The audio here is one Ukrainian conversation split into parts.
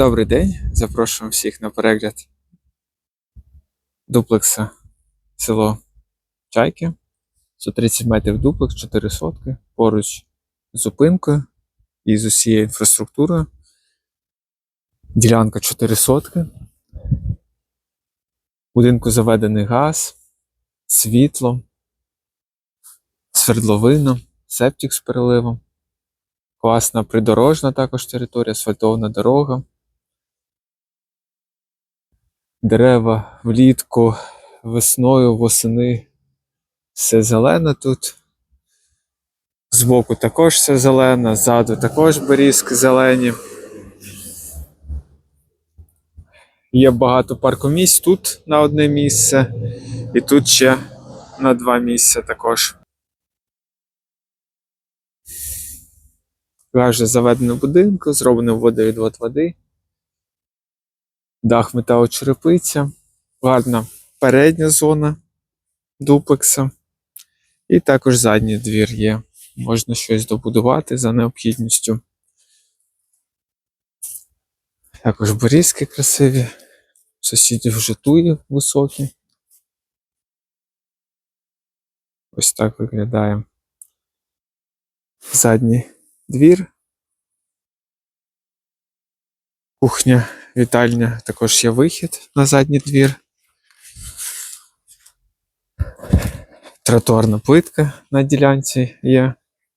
Добрий день. Запрошуємо всіх на перегляд дуплекса село Чайки. 130 метрів дуплекс, 4 сотки, поруч з зупинкою і з усією інфраструктурою. Ділянка 4 сотки. Будинку заведений газ, світло, свердловина, септик з переливом. Класна придорожна також територія, асфальтована дорога. Дерева влітку, весною, восени. Все зелене тут. Збоку також все зелене, ззаду також берізки зелені. Є багато паркомісць тут на одне місце, і тут ще на два місця також. Гаже заведено будинку, зроблено водовідвод води. Дах металочерепиця, гарна передня зона дуплекса. І також задній двір є. Можна щось добудувати за необхідністю. Також борізки красиві, сусідів вже туї високі. Ось так виглядає задній двір. Кухня, вітальня, також є вихід на задній двір. Тротуарна плитка на ділянці є,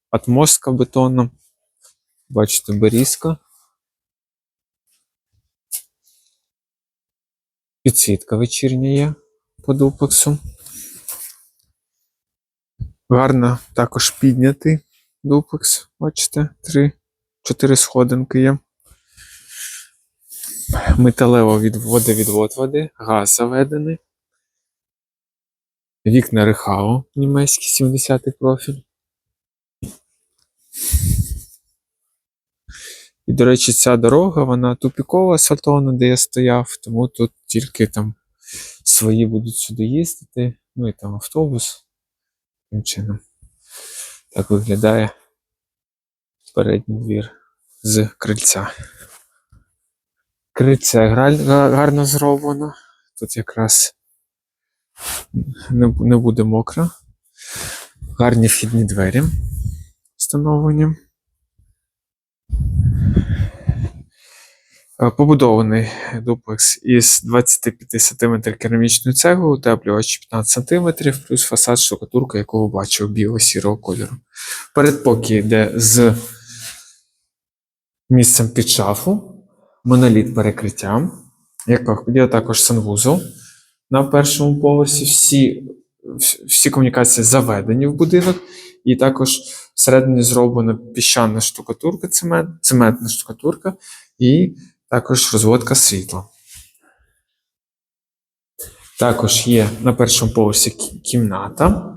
атмостка бетонна. Бачите, берізка. Підсвітка вечірня є по дуплексу. Гарно також піднятий дуплекс. Бачите, три, чотири сходинки є. Металево від водовідвод води, газ заведений. Вікна Рехау, німецький 70-й профіль. І, до речі, ця дорога, вона тупікова асфальтована, де я стояв, тому тут тільки там свої будуть сюди їздити. Ну і там автобус. Таким чином. Так виглядає передній двір з крильця. Гра- гарно зроблено. Тут якраз не, буде мокро. Гарні вхідні двері встановлені. Е, Побудований дуплекс із 25 см керамічною цеглою, утеплювач 15 см, плюс фасад штукатурка, ви бачив, біло-сірого кольору. Передпокій йде з місцем під шафу, моноліт перекриття, яка- є також санвузол на першому поверсі. Всі, всі комунікації заведені в будинок, і також всередині зроблена піщана штукатурка, цемент, цементна штукатурка і також розводка світла. Також є на першому поверсі кімната.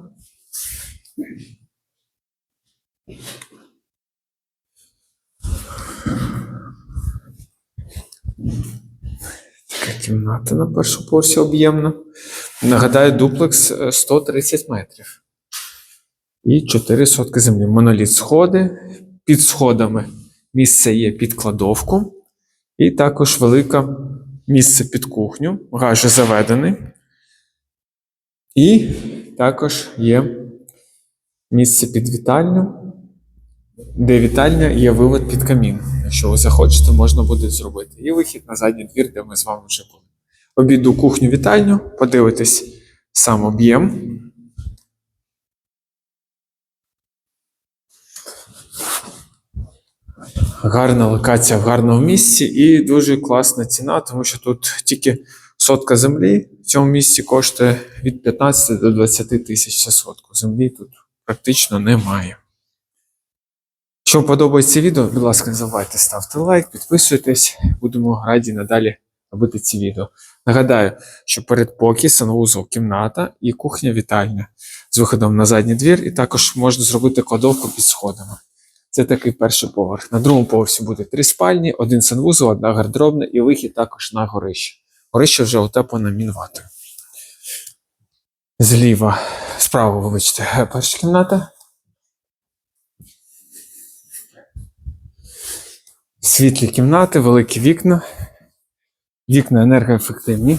Кімната на першому поверсі об'ємна. Нагадаю, дуплекс е, 130 метрів. І 4 сотки землі. Моноліт сходи. Під сходами місце є під кладовку. І також велике місце під кухню. Гаж заведений. І також є місце під вітальню, де вітальня є вивод під камін. Якщо ви захочете, можна буде зробити. І вихід на задній двір, де ми з вами вже були. Обійду кухню вітальню, подивитись сам об'єм. Гарна локація в гарному місці і дуже класна ціна, тому що тут тільки сотка землі в цьому місці коштує від 15 до 20 тисяч за сотку. Землі тут практично немає. Вам подобається відео, будь ласка, не забувайте ставити лайк, підписуйтесь, будемо раді надалі робити ці відео. Нагадаю, що передпокій, санвузол, кімната і кухня вітальня з виходом на задній двір, і також можна зробити кладовку під сходами. Це такий перший поверх. На другому поверсі буде три спальні, один санвузол, одна гардеробна і вихід також на горище. Горище вже утеплено мінватою. Зліва, справа, вибачте, перша кімната. Світлі кімнати, великі вікна. Вікна енергоефективні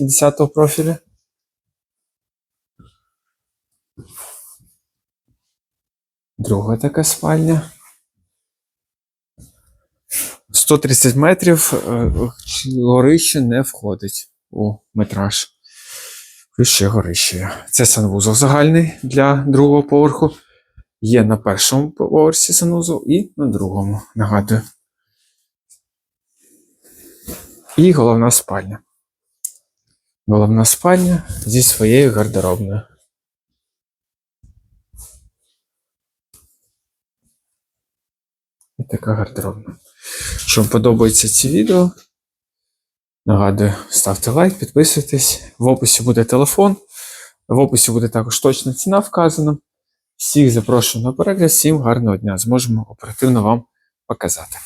70-го профілю. Друга така спальня. 130 метрів е, горище не входить у метраж. Плюс ще горище. Це санвузол загальний для другого поверху. Є на першому поверсі санвузол і на другому. Нагадую. І головна спальня. Головна спальня зі своєю гардеробною. І така гардеробна. Якщо вам подобаються ці відео, нагадую, ставте лайк, підписуйтесь. В описі буде телефон. В описі буде також точна ціна вказана. Всіх запрошую на перегляд, всім гарного дня. Зможемо оперативно вам показати.